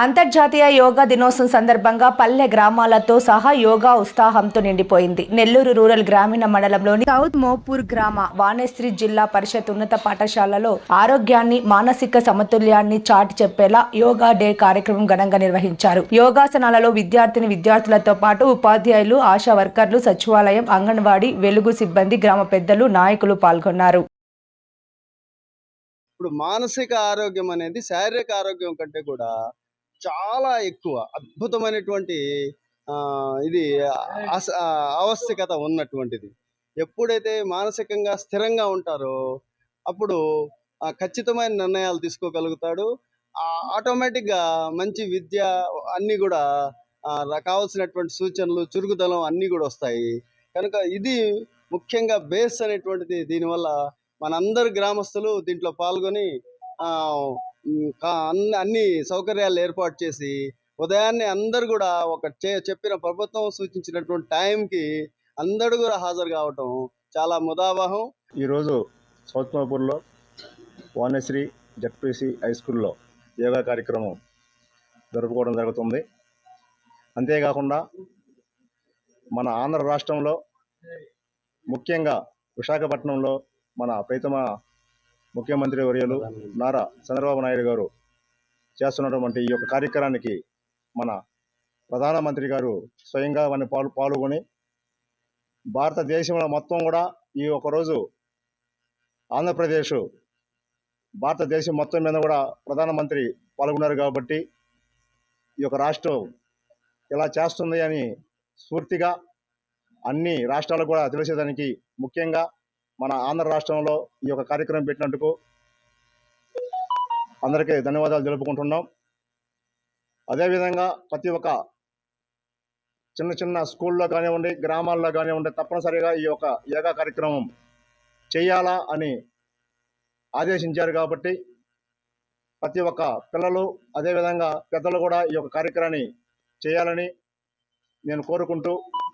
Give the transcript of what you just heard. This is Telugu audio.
అంతర్జాతీయ యోగా దినోత్సవం సందర్భంగా పల్లె గ్రామాలతో సహా యోగా ఉత్సాహంతో నిండిపోయింది. నెల్లూరు రూరల్ గ్రామీణ మండలంలోని సౌత్ మోపూర్ గ్రామ వాణిశ్రీ జిల్లా పరిషత్ ఉన్నత పాఠశాలలో ఆరోగ్యాన్ని మానసిక సమతుల్యాన్ని చాటి చెప్పేలా యోగా డే కార్యక్రమం ఘనంగా నిర్వహించారు. యోగాసనాలలో విద్యార్థిని విద్యార్థులతో పాటు ఉపాధ్యాయులు ఆశా వర్కర్లు సచివాలయం అంగన్వాడీ వెలుగు సిబ్బంది గ్రామ పెద్దలు నాయకులు పాల్గొన్నారు. ఇప్పుడు మానసిక ఆరోగ్యం అనేది శారీరక ఆరోగ్యం కంటే కూడా చాలా ఎక్కువ అద్భుతమైనటువంటి ఇది అస ఆవశ్యకత ఉన్నటువంటిది. ఎప్పుడైతే మానసికంగా స్థిరంగా ఉంటారో అప్పుడు ఖచ్చితమైన నిర్ణయాలు తీసుకోగలుగుతాడు. ఆటోమేటిక్గా మంచి విద్య అన్నీ కూడా ఆ, కావాల్సినటువంటి సూచనలు చురుకుదనం అన్నీ కూడా వస్తాయి. కనుక ఇది ముఖ్యంగా బేస్ అనేటువంటిది దీనివల్ల మనందరు గ్రామస్తులు దీంట్లో పాల్గొని అన్ని అన్ని సౌకర్యాలు ఏర్పాటు చేసి ఉదయాన్నే అందరు కూడా ఒక చే- చెప్పిన ప్రభుత్వం సూచించినటువంటి టైంకి అందరూ కూడా హాజరు కావటం చాలా ముదావహం. ఈరోజు సౌత్ మహపూర్లో వాణశ్రీ జడ్పీసీ హై స్కూల్లో యోగా కార్యక్రమం జరుపుకోవడం జరుగుతుంది. అంతేకాకుండా మన ఆంధ్ర రాష్ట్రంలో ముఖ్యంగా విశాఖపట్నంలో మన ప్రీతమ ముఖ్యమంత్రి వర్యులు నారా చంద్రబాబు నాయుడు గారు చేస్తున్నటువంటి ఈ యొక్క కార్యక్రమానికి మన ప్రధానమంత్రి గారు స్వయంగా మన పాలు పాల్గొని భారతదేశంలో మొత్తం కూడా ఈ ఒక రోజు ఆంధ్రప్రదేశ్ భారతదేశం మొత్తం మీద కూడా ప్రధానమంత్రి పాల్గొన్నారు కాబట్టి ఈ యొక్క రాష్ట్రం ఇలా చేస్తుంది అని స్ఫూర్తిగా అన్ని రాష్ట్రాలకు కూడా తెలిసేదానికి ముఖ్యంగా మన ఆంధ్ర రాష్ట్రంలో ఈ యొక్క కార్యక్రమం పెట్టినందుకు అందరికీ ధన్యవాదాలు తెలుపుకుంటున్నాం. అదేవిధంగా ప్రతి ఒక్క చిన్న చిన్న స్కూల్లో కానివ్వండి గ్రామాల్లో కానివ్వండి తప్పనిసరిగా ఈ యొక్క యోగా కార్యక్రమం చేయాలా అని ఆదేశించారు కాబట్టి ప్రతి ఒక్క పిల్లలు అదేవిధంగా పెద్దలు కూడా ఈ యొక్క కార్యక్రమాన్ని చేయాలని నేను కోరుకుంటూ